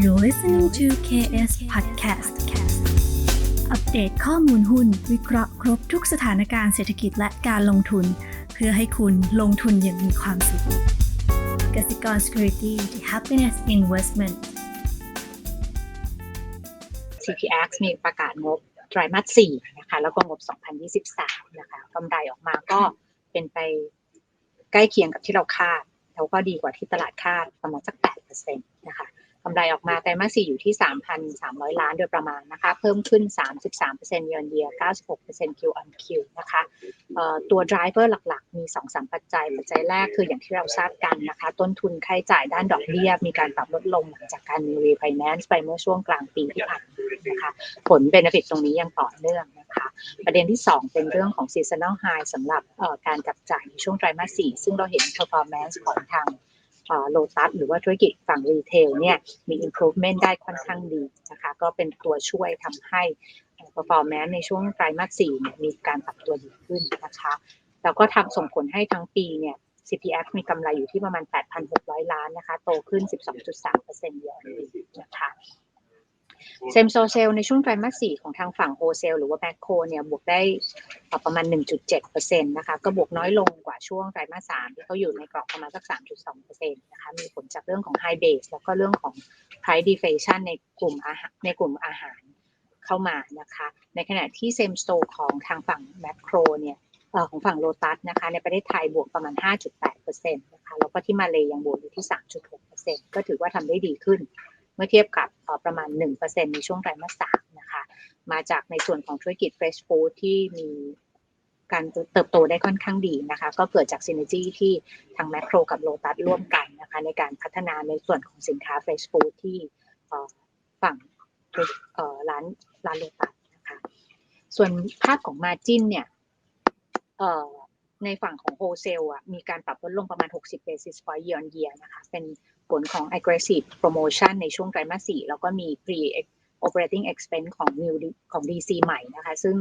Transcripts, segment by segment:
You're listening to KS Podcast อัปเดตข้อมูลหุ้น วิเคราะห์ครบทุกสถานการณ์เศรษฐกิจและการลงทุน เพื่อให้คุณลงทุนอย่างมีความสุขกสิกร Security The Happiness Investment CPX มีประกาศงบไตรมาส4นะคะแล้วก็งบ 2023 นะคะกำไรออกมาก็เป็นไปใกล้เคียงกับที่เราคาด แล้วก็ดีกว่าที่ตลาดคาดประมาณสัก8%นะคะ กำไรออกมาไตรมาส4อยู่ที่ 3,300 ล้านโดยประมาณนะคะ เพิ่มขึ้น 33%เยือนเยีย96% Q on Q นะคะตัว driver หลักๆ มี 2-3 ปัจจัย ปัจจัยแรกคืออย่างที่เราทราบกันนะคะ ต้นทุนค่าใช้จ่ายด้านดอกเบี้ย มีการปรับลดลงหลังจากการมี refinance ไปเมื่อช่วงกลางปีที่ผ่านมานะคะ ผล benefit ตรงนี้ยังต่อเนื่องนะคะ ประเด็นที่ 2 เป็นเรื่องของ seasonal high สำหรับการจับจ่ายในช่วงไตรมาส4ซึ่งเราเห็น performance ของทาง โลตัสหรือว่าธุรกิจฝั่งรีเทลเนี่ยมี improvement ได้ค่อนข้างดีนะคะก็เป็นตัวช่วยทำให้ performance ในช่วงไตรมาสสี่เนี่ยมีการปรับตัวดีขึ้นนะคะแล้วก็ทำส่งผลให้ทั้งปีเนี่ย CPF มีกำไรอยู่ที่ประมาณ 8,600 ล้านนะคะ โตขึ้น 12.3%เยอะนะคะ เซมโซเซลในช่วงไตรมาส4ของทางฝั่งโฮเซลหรือว่าแมคโครเนี่ยบวกได้ประมาณ 1.7%นะคะก็บวกน้อยลงกว่าช่วงไตรมาส3ที่เขาอยู่ในกรอบประมาณสัก 3.2%นะคะมีผลจากเรื่องของ High Base แล้วก็เรื่องของ Price Deflation ในกลุ่มอาหารในกลุ่มอาหารเข้ามานะคะ ในขณะที่เซมโซของทางฝั่งแมคโครเนี่ยของฝั่งโลตัสนะคะในประเทศไทยบวกประมาณ 5.8%นะคะแล้วก็ที่มาเลยยังบวกอยู่ที่ 3.6%ก็ถือว่าทำได้ดีขึ้น เมื่อเทียบกับประมาณ 1%ในช่วงไตรมาส3นะคะ มาจากในส่วนของธุรกิจ Fresh Food ที่มีการเติบโตได้ค่อนข้างดีนะคะ ก็เกิดจากซินเนจีที่ทางแมคโครกับโลตัสร่วมกันนะคะ ในการพัฒนาในส่วนของสินค้า Fresh Food ที่ฝั่งร้านร้านโลตัสนะคะ ส่วนภาพของมาจินเนี่ย ในฝั่งของโฮเซลอะมีการปรับลดลงประมาณ 60 basis point year on year นะคะเป็นผลของ aggressive promotion ในช่วงไตรมาส4แล้วก็มี pre operating expense ของ new ของ DC ใหม่นะคะ ซึ่ง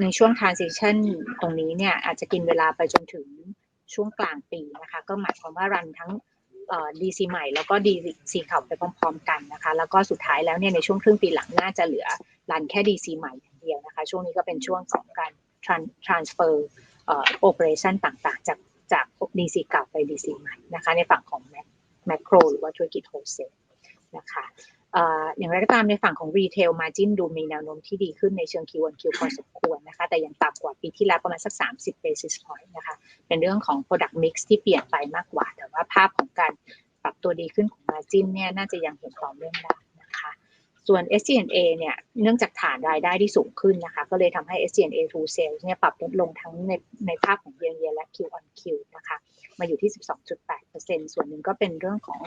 ในช่วง transition ตรงนี้เนี่ยอาจจะกินเวลาไปจนถึงช่วงกลางปีนะคะ ก็หมายความว่ารันทั้ง DC ใหม่แล้วก็ DC เก่าไปพร้อมๆกันนะคะ แล้วก็สุดท้ายแล้วเนี่ยในช่วงครึ่งปีหลังน่าจะเหลือรันแค่ DC ใหม่อย่างเดียวนะคะ ช่วงนี้ก็เป็นช่วงของการ transfer operation ต่างๆ จากจาก DC เก่าไป DC ใหม่นะคะในฝั่งของแมคโครหรือว่าธุรกิจโฮลเซลนะคะอย่างไรก็ตามในฝั่งของรีเทลมาจินดูมีแนวโน้มที่ดีขึ้นในเชิง Q1 Q พอสมควรนะคะ แต่ยังต่ำกว่าปีที่แล้วประมาณสัก 30 basis point นะคะ เป็นเรื่องของ product mix ที่เปลี่ยนไปมากกว่า แต่ว่าภาพของการปรับตัวดีขึ้นของมาจินเนี่ยน่าจะยังเห็นต่อเนื่องได้ ส่วน SG&A เนี่ย เนื่องจากฐานรายได้ที่สูงขึ้นนะคะ ก็เลยทำให้ SG&A to sales เนี่ยปรับลดลงทั้งในในภาพของ year on year และ Q on Q นะคะ มาอยู่ที่ 12.8%ส่วนหนึ่งก็เป็นเรื่องของ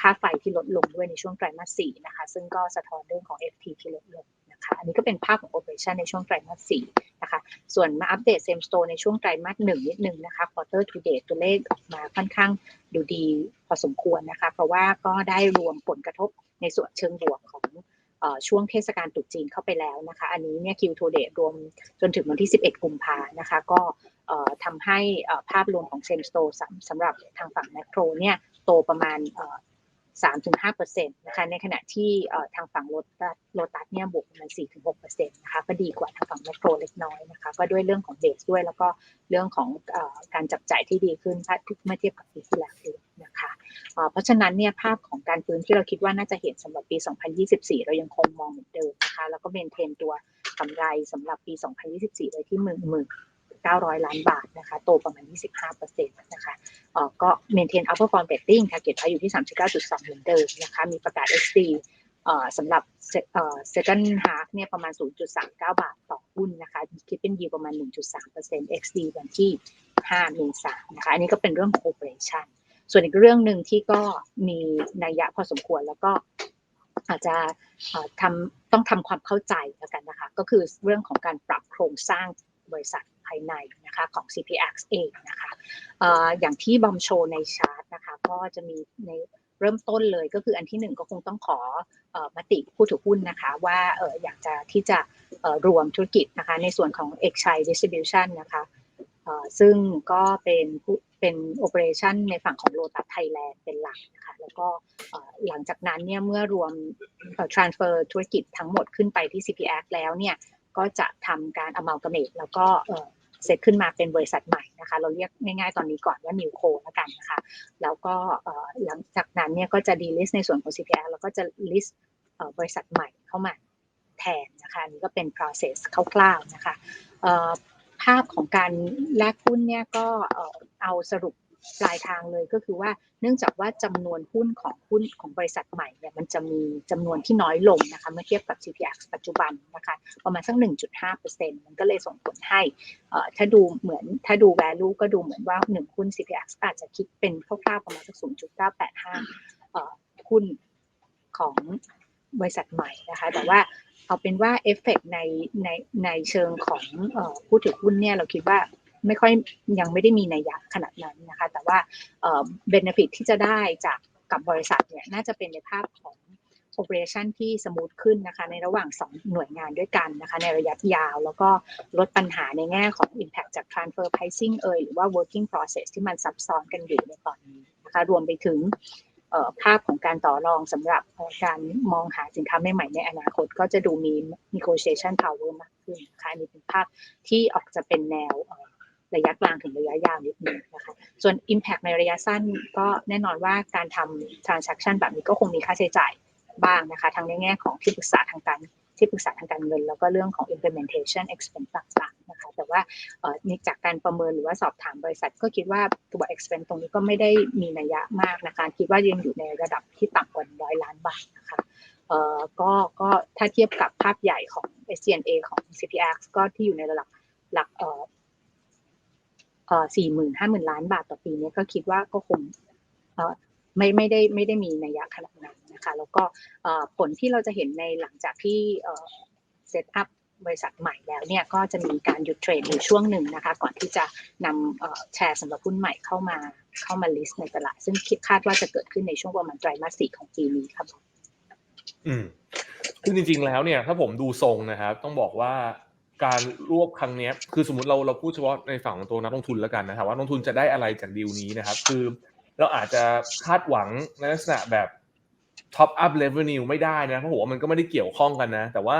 ค่าไฟที่ลดลงด้วยในช่วงไตรมาส4นะคะ ซึ่งก็สะท้อนเรื่องของ FT ที่ลดลงนะคะ อันนี้ก็เป็นภาพของ operation ในช่วงไตรมาส4นะคะ ส่วนมาอัปเดต same store ในช่วงไตรมาส1นิดนึงนะคะ quarter to date ตัวเลขออกมาค่อนข้างดูดีพอสมควรนะคะ เพราะว่าก็ได้รวมผลกระทบในส่วนเชิงบวกของ ช่วงเทศกาลตรุษจีนเข้าไปแล้วนะคะ อันนี้เนี่ยคิวทูเดรวมจนถึงวันที่ 11 กุมภานะคะ ก็ทำให้ภาพรวมของเซมสโตสำหรับทางฝั่งแมคโครเนี่ยโตประมาณ 3-5%นะคะในขณะที่ทางฝั่งโลตัสโลตัสเนี่ยบวกประมาณ4-6%นะคะก็ดีกว่าทางฝั่งแมคโครเล็กน้อยนะคะก็ด้วยเรื่องของเบสด้วยแล้วก็เรื่องของการจับจ่ายที่ดีขึ้นถ้าเมื่อเทียบกับปีที่แล้วด้วยนะคะเพราะฉะนั้นเนี่ยภาพของการฟื้นที่เราคิดว่าน่าจะเห็นสำหรับปี 2024 เรายังคงมองเหมือนเดิมนะคะแล้วก็เมนเทนตัวกำไรสำหรับปี 2024 ไว้ที่หมื่นหมื่น 900 ล้านบาทนะคะ โตประมาณ 25%นะคะเออก็ maintain outperform rating target อยู่ที่ 39.2 เหมือนเดิมนะคะ มีประกาศ XD เอ่อสำหรับเอ่อ second half เนี่ยประมาณ 0.39 บาทต่อหุ้นนะคะคิดเป็นยิวประมาณ 1.3% XD วันที่5เมษายนนะคะ อันนี้ก็เป็นเรื่องของ operation ส่วนอีกเรื่องหนึ่งที่ก็มีนัยยะพอสมควรแล้วก็อาจจะทำต้องทำความเข้าใจแล้วกันนะคะ ก็คือเรื่องของการปรับโครงสร้าง บริษัทภายในนะคะของ CPX เองนะคะอย่างที่บอมโชว์ในชาร์ตนะคะก็จะมีในเริ่มต้นเลยก็คืออันที่หนึ่งก็คงต้องขอมติผู้ถือหุ้นนะคะว่าอยากจะที่จะรวมธุรกิจนะคะในส่วนของเอกชัย distribution นะคะซึ่งก็เป็นผู้เป็นโอเปอเรชันในฝั่งของโลตัสไทยแลนด์เป็นหลักนะคะแล้วก็หลังจากนั้นเนี่ยเมื่อรวม transfer ธุรกิจทั้งหมดขึ้นไปที่ CPX แล้วเนี่ย ก็จะทำการ amalgamate แล้วก็เซตขึ้นมาเป็นบริษัทใหม่นะคะ เราเรียกง่ายๆตอนนี้ก่อนว่า New Co แล้วกันนะคะ แล้วก็หลังจากนั้นเนี่ยก็จะ delist ในส่วนของ CPX แล้วก็จะ list เอ่อบริษัทใหม่เข้ามาแทนนะคะนนี้ก็เป็น process คร่าวๆนะคะภาพของการแลกหุ้นเนี่ยก็เอาสรุป ปลายทางเลยก็คือว่าเนื่องจากว่าจำนวนหุ้นของหุ้นของบริษัทใหม่เนี่ยมันจะมีจำนวนที่น้อยลงนะคะเมื่อเทียบกับ CPX ปัจจุบันนะคะประมาณสัก 1.5%มันก็เลยส่งผลให้ถ้าดูเหมือนถ้าดู value ก็ดูเหมือนว่า 1 หุ้น CPX อาจจะคิดเป็นคร่าวๆประมาณสัก 0.985หุ้นของบริษัทใหม่นะคะแต่ว่าเอาเป็นว่าเอฟเฟกในในในเชิงของผู้ถือหุ้นเนี่ยเราคิดว่า ไม่ค่อยยังไม่ได้มีนัยยะขนาดนั้นนะคะ แต่ว่าเอ่อเบนฟิตที่จะได้จากกับบริษัทเนี่ยน่าจะเป็นในภาพของโอเปอเรชันที่สมูทขึ้นนะคะในระหว่าง 2 หน่วยงานด้วยกันนะคะในระยะยาว แล้วก็ลดปัญหาในแง่ของ Impact จาก Transfer Pricing เอยหรือว่า Working Process ที่มันซับซ้อนกันอยู่ในตอนนี้นะคะรวมไปถึงภาพของการต่อรองสำหรับการมองหาสินค้าใหม่ๆในอนาคต ก็จะดูมี negotiation power มากขึ้นนะคะนนี้เป็นภาพที่ออกจะเป็นแนว ระยะกลางถึงระยะยาวนิดนึงนะคะ ส่วน impact ในระยะสั้นก็แน่นอนว่าการทำ transaction แบบนี้ก็คงมีค่าใช้จ่ายบ้างนะคะ ทั้งในแง่ของที่ปรึกษาทางการที่ปรึกษาทางการเงิน แล้วก็เรื่องของ implementation expense ต่างๆนะคะ แต่ว่าเอ่จากการประเมินหรือว่าสอบถามบริษัท ก็คิดว่าตัว expense ตรงนี้ก็ไม่ได้มีนัยยะมากนะคะ คิดว่ายังอยู่ในระดับที่ต่ำกว่าร้อยล้านบาทนะคะเอ่อก็ก็ถ้าเทียบกับภาพใหญ่ของ SCNA ของ CPX ก็ที่อยู่ในระดับหลักเอ่อ สี่หมื่นห้าหมื่นล้านบาทต่อปีเนี้ก็คิดว่าก็คงไม่ไม่ได้ไม่ได้มีนัยยะขนาดนั้นนะคะแล้วก็ผลที่เราจะเห็นในหลังจากที่เซตอัพบริษัทใหม่แล้วเนี่ยก็จะมีการหยุดเทรดอยู่ช่วงหนึ่งนะคะ ก่อนที่จะนำแชร์สำหรับหุ้นใหม่เข้ามาเข้ามาลิสต์ในตลาด ซึ่งคิดคาดว่าจะเกิดขึ้นในช่วงประมาณไตรมาสสี่ของปีนี้ครับอืมคือจริงๆแล้วเนี่ยถ้าผมดูทรงนะครับ ต้องบอกว่า การรวบครั้งนี้คือสมมติเราเราพูดเฉพาะในฝั่งของตัวนักลงทุนแล้วกันนะครับว่านักลงทุนจะได้อะไรจากดีลนี้นะครับ คือเราอาจจะคาดหวังในลักษณะแบบท็อปอัพเลเวนิวไม่ได้นะเพราะผมว่ามันก็ไม่ได้เกี่ยวข้องกันนะ แต่ว่า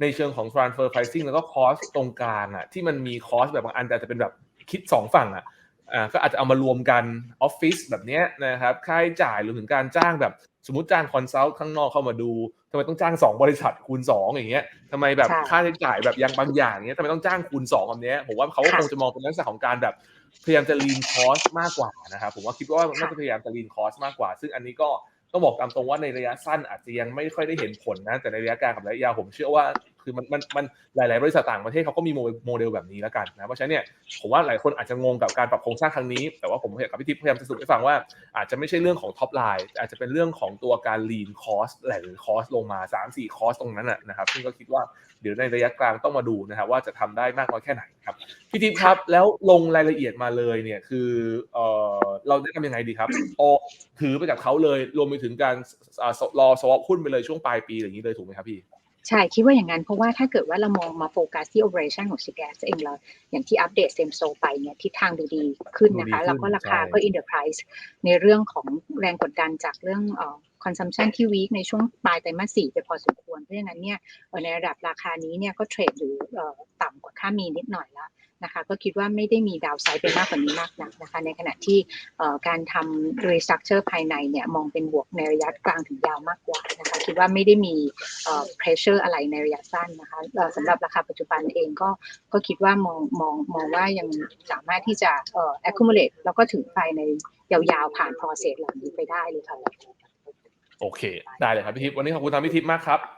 ในเชิงของ transfer pricing แล้วก็ cost ตรงกลางอะที่มันมี cost แบบบางอันแต่จจะเป็นแบบคิดสองฝั่งอะ อ่าก็อาจจะเอามารวมกันออฟฟิศแบบเนี้ยนะครับค่าใช้จ่ายหรือถึงการจ้างแบบสมมติจ้างคอนซัลท์ข้างนอกเข้ามาดูทำไมต้องจ้างสองบริษัทคูณสองอย่างเงี้ยทำไมแบบใช่ค่าใช้จ่ายแบบยังบางอย่างเงี้ยทำไมต้องจ้างคูณสองแบบเนี้ยผมว่าเขาก็ค่ะคงจะมองเป็นลักษณะของการแบบพยายามจะ lean cost มากกว่านะครับผมว่าคิดว่าน่าค่ะจะพยายามจะ lean cost มากกว่า ซึ่งอันนี้ก็ต้องบอกตามตรงว่าในระยะสั้นอาจจะยังไม่ค่อยได้เห็นผลนะแต่ในระยะกลางกับระยะยาวผมเชื่อว่า คือมันมันมันหลาย ๆ บริษัทต่างประเทศเขาก็มีโมเดลแบบนี้แล้วกันนะเพราะฉะนั้นเนี่ยผมว่าหลายคนอาจจะงงกับการปรับโครงสร้างครั้งนี้ แต่ว่าผมกับพี่ทิพย์พยายามจะสรุปให้ฟังว่าอาจจะไม่ใช่เรื่องของท็อปไลน์อาจจะเป็นเรื่องของตัวการ lean cost หรือ cost ลงมา 3-4 cost ตรงนั้นนะนะครับซึ่งก็คิดว่าเดี๋ยวในระยะกลางต้องมาดูนะครับว่าจะทำได้มากน้อยแค่ไหนครับพี่ทิพย์ครับแล้วลงรายละเอียดมาเลยเนี่ยคือเออเราได้ทำยังไงดีครับโอถือไปกับเขาเลยรวมไปถึงการรอสวอปหุ้นไปเลยช่วงปลายปีอย่างนี้เลยถูกไหมครับพี่ ใช่คิดว่าอย่างนั้น เพราะว่าถ้าเกิดว่าเรามองมาโฟกัสที่ operation ของ c p s เองเราอย่างที่อัปเดตเซมโซไปเนี่ยทิศทางดูดีขึ้นนะคะดูดีขึ้นแล้วก็ราคาใช่ก็ in the price ในเรื่องของแรงกดดันจากเรื่องเอ่อ consumption ที่ weak ในช่วงปลายไตรมาสสี่ไปพอสมควร เพราะฉะนั้นเนี่ยเอ่อในระดับราคานี้เนี่ยก็เทรดอยู่เอ่อต่ำกว่าค่ามีนิดหน่อยแล้ว นะคะก็คิดว่าไม่ได้มีดาวไซด์ไปมากกว่านี้มากนักนะคะในขณะที่การทำ restructure ภายในเนี่ยมองเป็นบวกในระยะกลางถึงยาวมากกว่านะคะคิดว่าไม่ได้มีเอ่อ pressure อะไรในระยะสั้นนะคะสำหรับราคาปัจจุบันเองก็ก็คิดว่ามองมองมองว่ายังสามารถที่จะเอ่อ accumulate แล้วก็ถึงไปในยาวๆผ่าน process เหล่านี้ไปได้เลยค่ะโอเค ได้เลยครับพี่ทิพย์วันนี้ขอบคุณทางพี่ทิพย์มากครับ